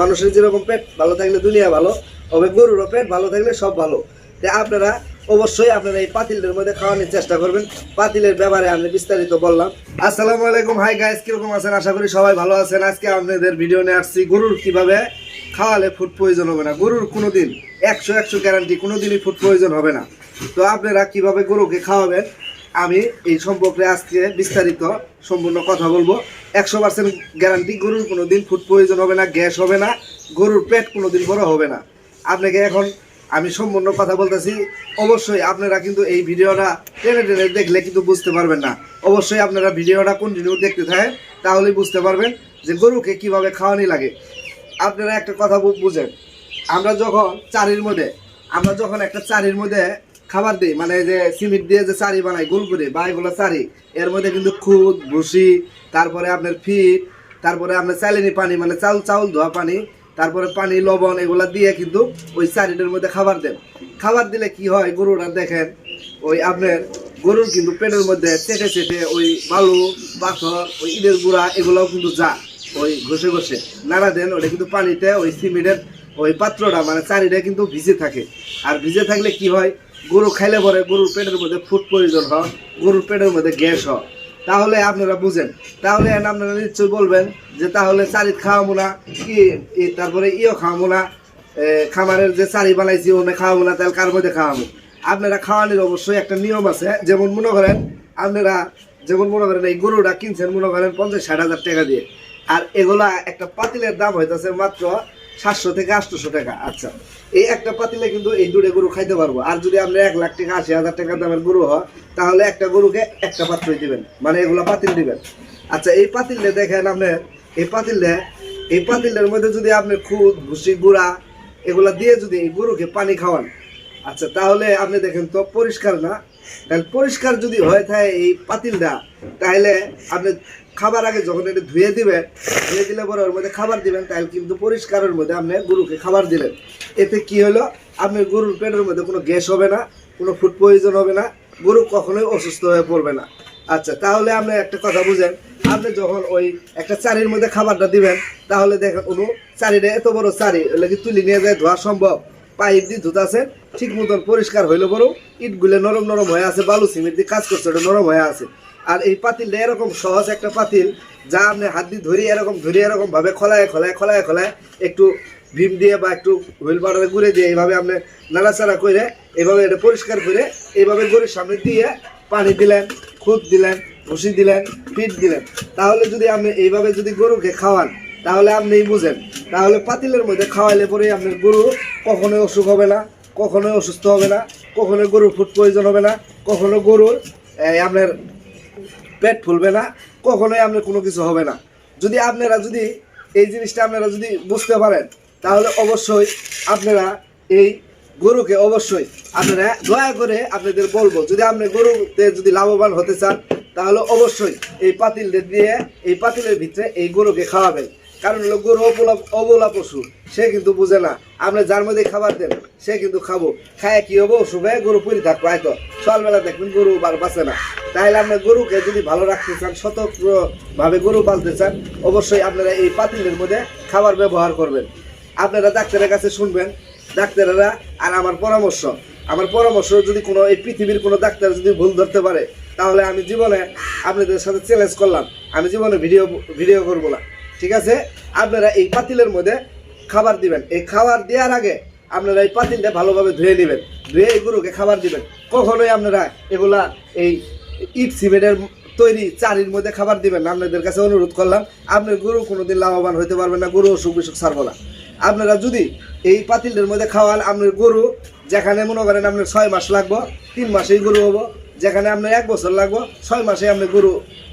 মানুষের যেরকম পেট ভালো থাকলে দুনিয়া ভালো, তবে গরুরও পেট ভালো থাকলে সব ভালো। তাই আপনারা অবশ্যই আপনারা এই পাতিলের মধ্যে খাওয়ানোর চেষ্টা করবেন। পাতিলের ব্যাপারে আমি বিস্তারিত বললাম। আসসালামু আলাইকুম। হাই গাইস কীরকম আছেন? আশা করি সবাই ভালো আছেন। আজকে আপনাদের ভিডিও নিয়ে আসছি গরুর কীভাবে খাওয়ালে ফুড প্রয়োজন হবে না। গরুর কোনো দিন একশো একশো গ্যারান্টি কোনো দিনই ফুড প্রয়োজন হবে না। তো আপনারা কীভাবে গরুকে খাওয়াবেন আমি এই সম্পর্কে আজকে বিস্তারিত সম্পূর্ণ কথা বলব। একশো পার্সেন্ট গ্যারান্টি গরুর কোনো দিন ফুড প্রয়োজন হবে না গ্যাস হবে না, গরুর পেট কোনো দিন বড় হবে না। আপনাকে এখন আমি সম্পূর্ণ কথা বলতেছি। অবশ্যই আপনারা কিন্তু এই ভিডিওটা টেনে টেনে দেখলে কিন্তু বুঝতে পারবেন না। অবশ্যই আপনারা ভিডিওটা কন্টিনিউ দেখতে থাকেন, তাহলেই বুঝতে পারবেন যে গরুকে কীভাবে খাওয়ানি লাগে। আপনারা একটা কথা বুঝেন, আমরা যখন চারির মধ্যে, আমরা যখন একটা চারির মধ্যে খাবার দিই মানে যে সিমেন্ট দিয়ে যে চারি বানাই, গোল করে, বা এগুলো চারি, এর মধ্যে কিন্তু খুদ, ভুসি, তারপরে আপনার ফিট, তারপরে আপনার চালিনি পানি মানে চাউল চাউল ধোয়া পানি, তারপরে পানি, লবণ, এগুলা দিয়ে কিন্তু ওই চারিটার মধ্যে খাবার দেন। খাবার দিলে কি হয়, গরুরা দেখেন, ওই আপনার গরুর কিন্তু পেটের মধ্যে চেটে চেটে ওই বালু পাথর ওই ইটের গুঁড়া, এগুলোও কিন্তু যা ওই ঘষে ঘষে। নাড়া দেন, ওটা কিন্তু পানিতে ওই সিমেন্টের ওই পাত্রটা মানে চারিটা কিন্তু ভিজে থাকে। আর ভিজে থাকলে কি হয় গরু খাইলে পরে গরুর পেটের মধ্যে ফুড প্রয়োজন হয়, গরুর পেটের মধ্যে গ্যাস হয়। তাহলে আপনারা বুঝেন, তাহলে আপনারা নিশ্চয়ই বলবেন যে তাহলে চারিত খাওয়াবো না, কি তারপরে ইও খাওয়াবো না খামারের যে চারি বানাইছি ওনে খাওয়াবো না, তাহলে কার মধ্যে খাওয়াবো? আপনারা খাওয়ানোর অবশ্যই একটা নিয়ম আছে, যেমন মনে করেন আপনারা, যেমন মনে করেন এই গরুটা কিনছেন মনে করেন পঞ্চাশ ষাট হাজার টাকা দিয়ে, আর এগুলা একটা পাতিলের দাম হইতেছে মাত্র সাতশো থেকে আটশোশো টাকা। আচ্ছা এই একটা পাতিলে কিন্তু এই দুটো গরু খাইতে পারব। আর যদি আপনি এক লাখ টাকা, আশি হাজার টাকা দামের গরু হয়, তাহলে একটা গরুকে একটা পাত্রই দিবেন। মানে এগুলো পাতিল দিবেন। আচ্ছা এই পাতিলে দেখেন আপনি, এই পাতিলে এই পাতিলের মধ্যে যদি আপনি খুদ, ভুসি, গুঁড়া এগুলা দিয়ে যদি এই গরুকে পানি খাওয়ান আচ্ছা তাহলে আপনি দেখেন তো পরিষ্কার না? তাহলে পরিষ্কার যদি হয়ে থাকে এই পাতিলটা, তাহলে আপনি খাবার আগে যখন এটা ধুয়ে দিবেন, ধুয়ে দিলে পরে ওর মধ্যে খাবার দিবেন, তাহলে কিন্তু পরিষ্কারের মধ্যে আপনি গরুকে খাবার দিলেন। এতে কি হলো? আপনার গরুর পেটের মধ্যে কোনো গ্যাস হবে না, কোনো ফুড প্রয়োজন হবে না, গরু কখনোই অসুস্থ হয়ে পড়বে না। আচ্ছা তাহলে আপনি একটা কথা বুঝেন, আপনি যখন ওই একটা চারির মধ্যে খাবারটা দিবেন, তাহলে দেখেন কোনো চারিটা এত বড় চারি, ওগুলো কি তুলি নিয়ে যায় ধোয়া সম্ভব? পাইপ দিয়ে ধুতাছে ঠিক মতন পরিষ্কার হইলে বড় ইটগুলো নরম নরম হয়ে আছে, বালু সিমেন্ট দিয়ে কাজ করছে, ওটা নরম হয়ে আছে। আর এই পাতিলটা এরকম সহজ একটা পাতিল, যা আপনি হাত দিয়ে ধরি এরকম ধরি এরকম ভাবে খলায় খলায় খলায় খলায় একটু ভীম দিয়ে বা একটু হুইল পাউডারে গুঁড়ে দিয়ে এইভাবে আপনি নাড়াচাড়া করে এইভাবে এটা পরিষ্কার করে এইভাবে গরুর সামনে দিয়ে পানি দিলেন, খুদ দিলেন, ভুসি দিলেন ফিট দিলেন। তাহলে যদি আপনি এইভাবে যদি গরুকে খাওয়ান, তাহলে আপনি বুঝেন তাহলে পাতিলের মধ্যে খাওয়াইলে পরে আপনার গরু কখনোই অসুখ হবে না, কখনোই অসুস্থ হবে না, কখনোই গরুর ফুড প্রয়োজন হবে না, কখনো গরুর আপনার পেট ফুলবে না, কখনোই আপনার কোনো কিছু হবে না। যদি আপনারা যদি এই জিনিসটা আপনারা যদি বুঝতে পারেন, তাহলে অবশ্যই আপনারা এই গরুকে অবশ্যই আপনারা দয়া করে আপনাদের বলব, যদি আপনি গরুতে যদি লাভবান হতে চান, তাহলে অবশ্যই এই পাতিল দিয়ে, এই পাতিলের ভিতরে এই গরুকে খাওয়াবেন। কারণ হলো গরু অবলা অবলা পশু, সে কিন্তু বুঝে না। আপনি যার মধ্যে খাবার দেন, সে কিন্তু খাব। খায় কি হব? শুভে গরু পুরি থাকব হয়তো সকালবেলা দেখবেন গরু বার বাঁচে না। তাহলে আপনার গরুকে যদি ভালো রাখতে চান সতর্ক ভাবে গরু পালতে চান, অবশ্যই আপনারা এই পাতিলের মধ্যে খাবার ব্যবহার করবেন। আপনারা ডাক্তারের কাছে শুনবেন। ডাক্তারেরা, আর আমার পরামর্শ আমার পরামর্শ যদি কোনো, এই পৃথিবীর কোনো ডাক্তার যদি ভুল ধরতে পারে, তাহলে আমি জীবনে আপনাদের সাথে চ্যালেঞ্জ করলাম। আমি জীবনে ভিডিও ভিডিও করব না। ঠিক আছে? আপনারা এই পাতিলের মধ্যে খাবার দিবেন। এই খাবার দেওয়ার আগে আপনারা এই পাতিলটা ভালোভাবে ধুয়ে নেবেন। ধুয়ে এই গরুকে খাবার দিবেন। কখনোই আপনারা এগুলা এই ইট সিমেন্টের তৈরি চারির মধ্যে খাবার দিবেন আপনাদের কাছে অনুরোধ করলাম, আপনার গরু কোনোদিন লাভবান হতে পারবেন না, গরু অসুখ বিসুখ ছাড়বো না। আপনারা যদি এই পাতিলের মধ্যে খাওয়ান, আপনার গরু যেখানে মনে করেন আপনার ছয় মাস লাগবো, তিন মাসেই গরু হব যেখানে আপনার এক বছর লাগবো, ছয় মাসে আপনি গরু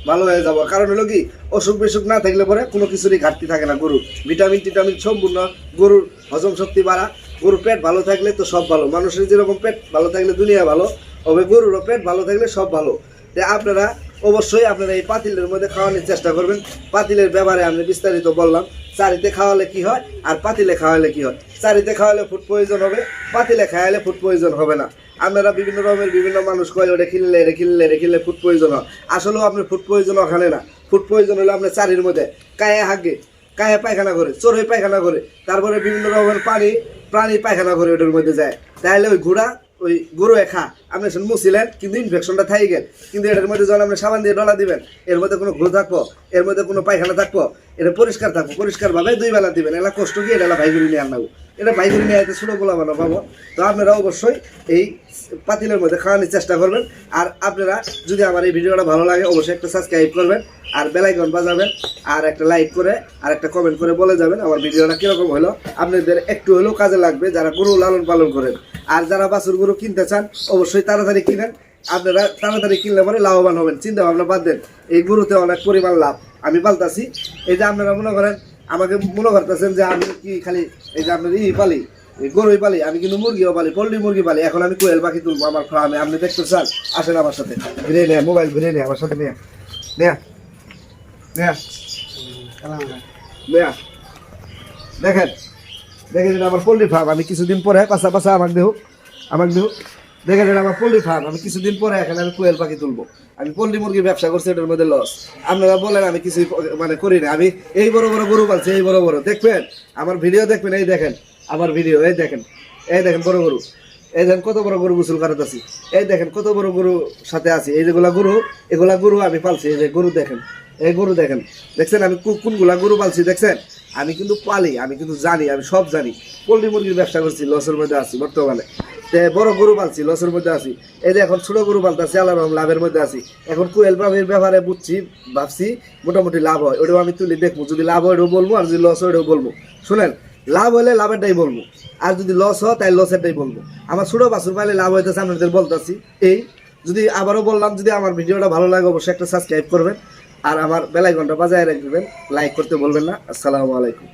ভালো হয়ে যাব। কারণ হলো কি, অসুখ বিসুখ না থাকলে পরে কোনো কিছুরই ঘাটতি থাকে না গরু। ভিটামিন, টিটামিন সম্পূর্ণ গরুর হজম শক্তি বাড়া। গরুর পেট ভালো থাকলে তো সব ভালো। মানুষের যেরকম পেট ভালো থাকলে দুনিয়া ভালো, তবে গরুরও পেট ভালো থাকলে সব ভালো। তাই আপনারা অবশ্যই আপনারা এই পাতিলের মধ্যে খাওয়ানোর চেষ্টা করবেন। পাতিলের ব্যাপারে আমি বিস্তারিত বললাম। চারিতে খাওয়ালে কি হয় আর পাতিলে খাওয়ালে কি হয়? চারিতে খাওয়ালে ফুড প্রয়োজন হবে পাতিলে খাওয়ালে ফুড প্রয়োজন হবে না। আপনারা বিভিন্ন রকমের বিভিন্ন মানুষ কয় ওটা খিললে এটা খিললে এটা খিললে ফুড প্রয়োজন হয়। আসলেও আপনার ফুড প্রয়োজন ওখানে না। ফুড প্রয়োজন হলে আপনার চারির মধ্যে কায়ে হাগে, কায়ে পায়খানা করে, চোরে পায়খানা করে, তারপরে বিভিন্ন রকমের পানি, প্রাণী পায়খানা করে ওটার মধ্যে যায়। তাহলে ওই ঘোড়া ওই গরু খা আপনি শুন মুছিলেন কিন্তু ইনফেকশনটা থাই গেল। কিন্তু এটার মধ্যে যখন আপনি সাবান দিয়ে ডলা দিবেন। এর মধ্যে কোনো ঘুরে থাকব, এর মধ্যে কোনো পায়খানা থাকব, এটা পরিষ্কার থাকব। পরিষ্কারভাবে দুই বেলা দিবেন। এলা কষ্ট কি, এটা ভাইগুলি নিয়ে আনাবো এটা ভাইগুলি নিয়ে আসতে ছোটো বলা ভালো পাবো। তো আপনারা অবশ্যই এই পাতিলের মধ্যে খাওয়ানোর চেষ্টা করবেন। আর আপনারা যদি আমার এই ভিডিওটা ভালো লাগে, অবশ্যই একটা সাবস্ক্রাইব করবেন, আর বেলাইকন বাজাবেন, আর একটা লাইক করে, আর একটা কমেন্ট করে বলে যাবেন আমার ভিডিওটা কীরকম হলো। আপনাদের একটু হলেও কাজে লাগবে যারা গরু লালন পালন করেন। আর যারা বাছুর গরু কিনতে চান, অবশ্যই তাড়াতাড়ি কিনেন। আপনারা তাড়াতাড়ি কিনলে পরে লাভবান হবেন চিন্তা ভাবনা বাদ দেন। এই গরুতে অনেক পরিমাণ লাভ। আমি পাল্টাছি এই যে আপনারা মনে করেন, আমাকে মনে করতেছেন যে আমি কি খালি, এই যে আপনার ই পালি গরুই পালি, আমি কিন্তু মুরগিও পালি পোল্ট্রি মুরগি পালি, এখন আমি কোয়েল পাখি তুলবো আমার ফার্মে। আপনি দেখতে চান, আসেন আমার সাথে। ঘুরে নিয়ে, মোবাইল ঘুরে নিয়ে, আমার সাথে নেয়া। নিয়ে নিয়ে। নিয়ে। দেখেন দেখেন আমার পোল্ট্রি ফার্ম আমি কিছুদিন পরে পাশা পাশা আমাকে দেহ আমাকে দেহ। দেখেন এটা আমার পোল্ট্রি ফার্ম আমি কিছুদিন পরে এখানে আমি কোয়েল পাখি তুলবো। আমি পোল্ট্রি মুরগির ব্যবসা করছি, এটার মধ্যে লস আপনারা বলেন, আমি কিছু মানে করি না। আমি এই বড় বড় গরু পালছি, এই বড় বড়। দেখবেন, আমার ভিডিও দেখবেন, এই দেখেন আমার ভিডিও এই দেখেন এই দেখেন বড় গরু, এই দেখেন কত বড় গরু গোসল করাতে আছি, এই দেখেন কত বড় গরু সাথে আছি, এই যেগুলা গরু, এগুলা গরু আমি পালছি, এই যে গরু দেখেন, এই গরু দেখেন, দেখছেন আমি কোনগুলা গরু পালছি, দেখছেন? আমি কিন্তু পালি, আমি কিন্তু জানি, আমি সব জানি, পোল্ট্রি মুরগির ব্যবসা করছি, লসের মধ্যে আছি বর্তমানে বড় গরু পালছি, লসের মধ্যে আছি, এই যে এখন ছোট গরু পালতেছি আল্লাহ লাভের মধ্যে আছি, এখন কুয়েল পাখির ব্যাপারে বুঝছি, ভাবছি, মোটামুটি লাভ হয়, ওটাও আমি তুলি, দেখব, যদি লাভ হয় ওটাও বলব, আর যদি লস হয় ওটাও বলব, শুনেন লাভ হলে লাভেরটাই বলব। আর যদি লস হয়, তাই লসেরটাই বলব। আমার ছোটো বাসুর পাইলে লাভ হইতেছে আপনাদের বলতেছি। এই, যদি আবারও বললাম, যদি আমার ভিডিওটা ভালো লাগে, অবশ্যই একটা সাবস্ক্রাইব করবেন। আর আমার বেলায় ঘণ্টা বাজায় রাখবেন। লাইক করতে বলবেন না। আসসালামু আলাইকুম।